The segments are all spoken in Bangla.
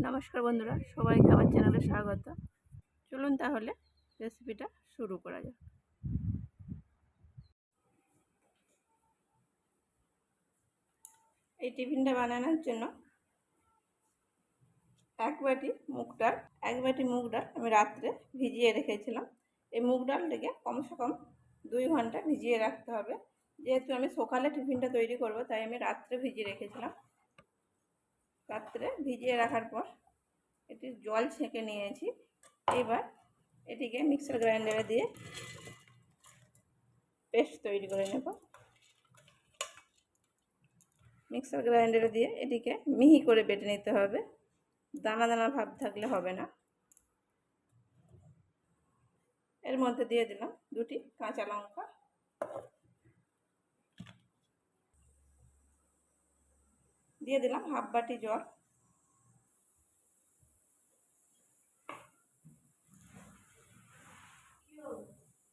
নমস্কার বন্ধুরা, সবাইকে আমার চ্যানেলে স্বাগত। চলুন তাহলে রেসিপিটা শুরু করা যাক। এই টিফিনটা বানানোর জন্য এক বাটি মুগ ডাল, এক বাটি মুগ ডাল আমি রাত্রে ভিজিয়ে রেখেছিলাম। এই মুগ ডালটাকে কমসে কম দুই ঘণ্টা ভিজিয়ে রাখতে হবে। যেহেতু আমি সকালে টিফিনটা তৈরি করব, তাই আমি রাত্রে ভিজিয়ে রেখেছিলাম। রাত্রে ভিজিয়ে রাখার পর এটি জল ছেঁকে নিয়েছি। এবার এটিকে মিক্সার গ্রাইন্ডারে দিয়ে পেস্ট তৈরি করে নেব। মিক্সার গ্রাইন্ডারে দিয়ে এটিকে মিহি করে বেটে নিতে হবে। দানা দানা ভাব থাকলে হবে না। এর মধ্যে দিয়ে দিলাম দুটি কাঁচা লঙ্কা। দিয়ে দিলাম হাফ বাটি জল।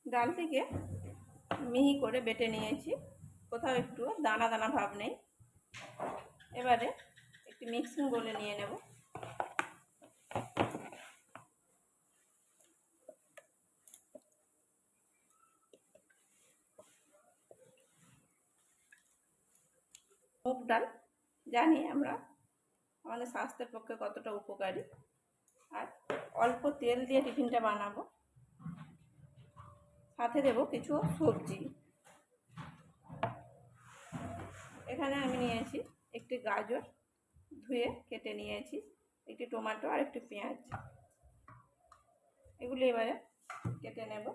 ডালটিকে মিহি করে বেটে নিয়েছি। কোথাও একটু দানা দানা ভাব নেই। এবারে একটি মিক্সিং বলে নিয়ে নেব। মুগ ডাল জানি আমরা, আমাদের স্বাস্থ্যের পক্ষে কতটা উপকারী। আর অল্প তেল দিয়ে টিফিনটা বানাবো। সাথে দেব কিছু সবজি। এখানে আমি নিয়েছি একটি গাজর ধুয়ে কেটে নিয়েছি, একটি টমেটো আর একটি পেঁয়াজ। এগুলি এবারে কেটে নেব।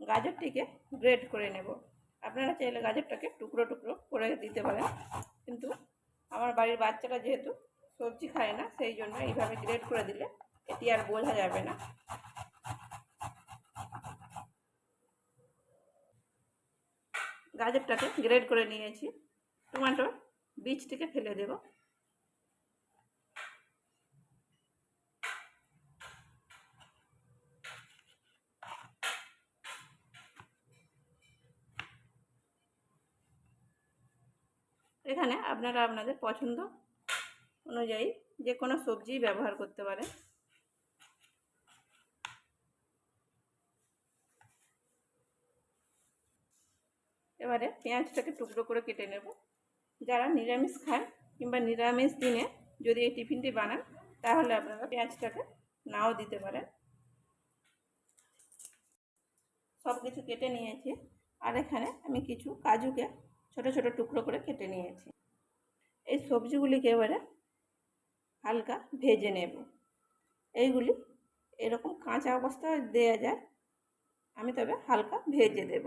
গাজরটিকে গ্রেড করে নেব। আপনারা চাইলে গাজরটাকে টুকরো টুকরো করে দিতে পারেন। কিন্তু আমার বাড়ির বাচ্চারা যেহেতু সবজি খায় না, সেই জন্য এইভাবে গ্রেড করে দিলে এটি আর বোঝা যাবে না। গাজরটাকে গ্রেড করে নিয়েছি। টমেটোর বীজটিকে ফেলে দেব। এখানে আপনারা আপনাদের পছন্দ অনুযায়ী যে কোনো সবজি ব্যবহার করতে পারেন। এবারে পেঁয়াজটাকে টুকরো করে কেটে নেব। যারা নিরামিষ খায় কিংবা নিরামিষ দিনে যদি এই টিফিনটি বানান, তাহলে আপনারা পেঁয়াজটাকে নাও দিতে পারেন। সব কিছু কেটে নিয়েছি। আর এখানে আমি কিছু কাজুকে ছোট ছোট টুকরো করে কেটে নিয়েছি। এই সবজিগুলিকে এবারে হালকা ভেজে নেব। এইগুলি এরকম কাঁচা অবস্থা দেওয়া যায়, আমি তবে হালকা ভেজে দেব।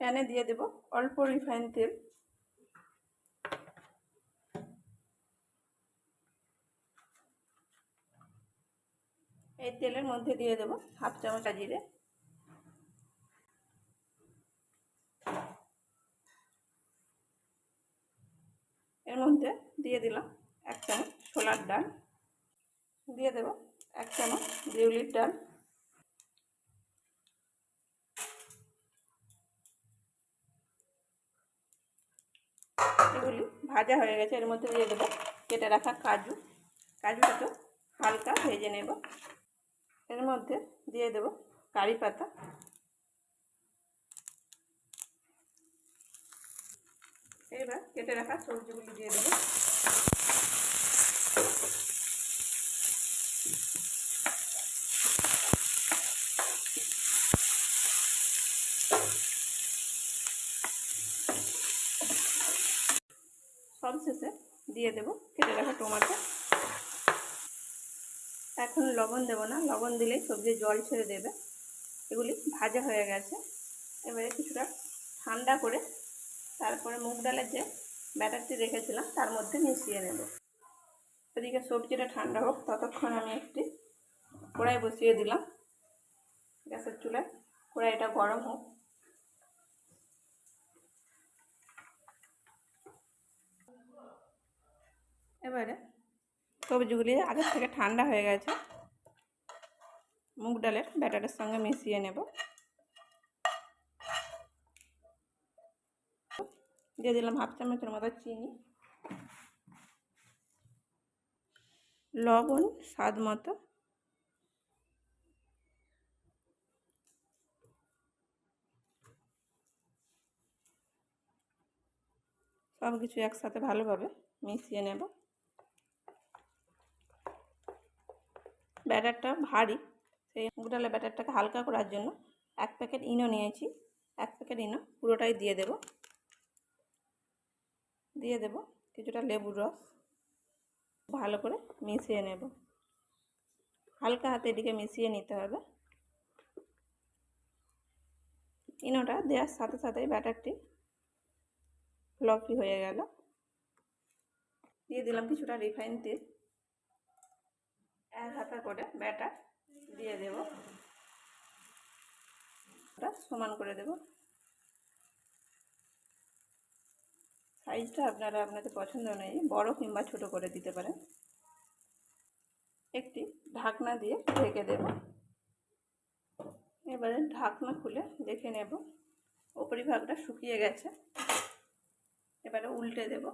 প্যানে দিয়ে দেব অল্প রিফাইন তেল। এই তেলের মধ্যে দিয়ে দেব হাফ চামচ জিরে এর মধ্যে দিয়ে দিলাম এক চামচ ছোলার ডাল। দিয়ে দেব এক চামচ বিউলির ডাল। এগুলি ভাজা হয়ে গেছে, এর মধ্যে দিয়ে দেবো কেটে রাখা কাজু। কাজুটাকে হালকা ভেজে নেব। এর মধ্যে দিয়ে দেব কারি পাতা। এবার কেটে রাখা সবজিগুলি দিয়ে দেবো সব শেষে দিয়ে দেব কেটে রাখা টমাটো। এখন লবণ দেব না, লবণ দিলেই সবজি জল ছেড়ে দেবে। এগুলি ভাজা হয়ে গেছে। এবারে কিছুটা ঠান্ডা করে তারপরে মুগ ডালের যে ব্যাটারটি রেখেছিলাম, তার মধ্যে মিশিয়ে নেব। এদিকে সবজিটা ঠান্ডা হোক, ততক্ষণ আমি একটি কড়াই বসিয়ে দিলাম। গ্যাসের চুলায় কড়াইটা গরম হোক। এবারে সবজিগুলি আগের থেকে ঠান্ডা হয়ে গেছে। মুগ ডালের ব্যাটারের সঙ্গে মিশিয়ে নেব। দিয়ে দিলাম হাফ চামচের মতো চিনি। লবণ স্বাদ মতো। সব কিছু একসাথে ভালোভাবে মিশিয়ে নেব। ব্যাটারটা ভারী, সেই মুগ ডালের ব্যাটারটাকে হালকা করার জন্য এক প্যাকেট ইনো নিয়েছি, এক প্যাকেট ইনো পুরোটাই দিয়ে দেব। দিয়ে দেব কিছুটা লেবুর রস, ভালো করে মিশিয়ে নেব। হালকা হাতে এদিকে মিশিয়ে নিতে হবে। ইনোটা দেওয়ার সাথে সাথেই ব্যাটারটি ফ্লপি হয়ে গেল। দিয়ে দিলাম কিছুটা রিফাইন তেল। এক হাতা করে ব্যাটার দিয়ে দেব। সমান করে দেব। সাইজটা আপনারা আপনাদের পছন্দ অনুযায়ী বড় কিংবা ছোট করে দিতে পারেন। একটি ঢাকনা দিয়ে ঢেকে দেব। এবারে ঢাকনা খুলে দেখে নেব। ভাগটা শুকিয়ে গেছে। এবারে উল্টে দেব।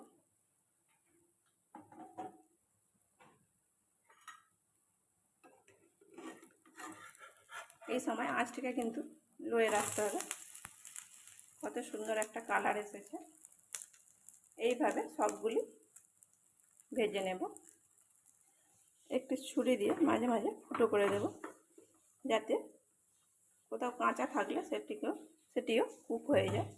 এই সময় আঁচটিকে কিন্তু লোয়ে রাখতে হবে। কত সুন্দর একটা কালার এসেছে। এইভাবে সবগুলি ভেজে নেব। একটি ছুরি দিয়ে মাঝে মাঝে ফুটো করে দেব, যাতে কোথাও কাঁচা থাকলে সেটিকেও সেটিও কুক হয়ে যায়।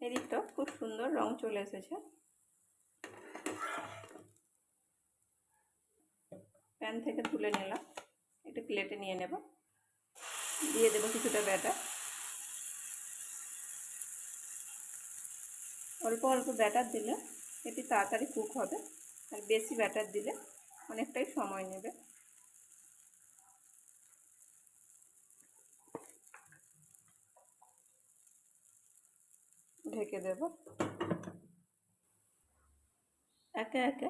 এদিকটাও খুব সুন্দর রং চলে এসেছে। প্যান থেকে তুলে নিলাম। একটু প্লেটে নিয়ে নেব। দিয়ে দেবো কিছুটা ব্যাটার। অল্প অল্প ব্যাটার দিলে এটি তাড়াতাড়ি কুক হবে। আর বেশি ব্যাটার দিলে অনেকটাই সময় নেবে। ঢেকে দেব। একে একে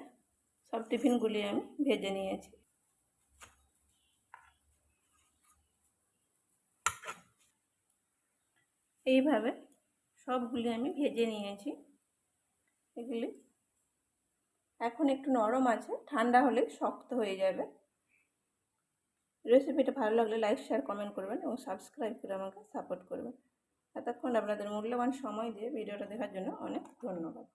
সব টিফিনগুলি আমি ভেজে নিয়েছি। এইভাবে সবগুলি আমি ভেজে নিয়েছি। এগুলি এখন একটু নরম আছে, ঠান্ডা হলে শক্ত হয়ে যাবে। রেসিপিটা ভালো লাগলে লাইক, শেয়ার, কমেন্ট করবেন এবং সাবস্ক্রাইব করে আমাকে সাপোর্ট করবেন। এতক্ষণ আপনাদের মূল্যবান সময় দিয়ে ভিডিওটা দেখার জন্য অনেক ধন্যবাদ।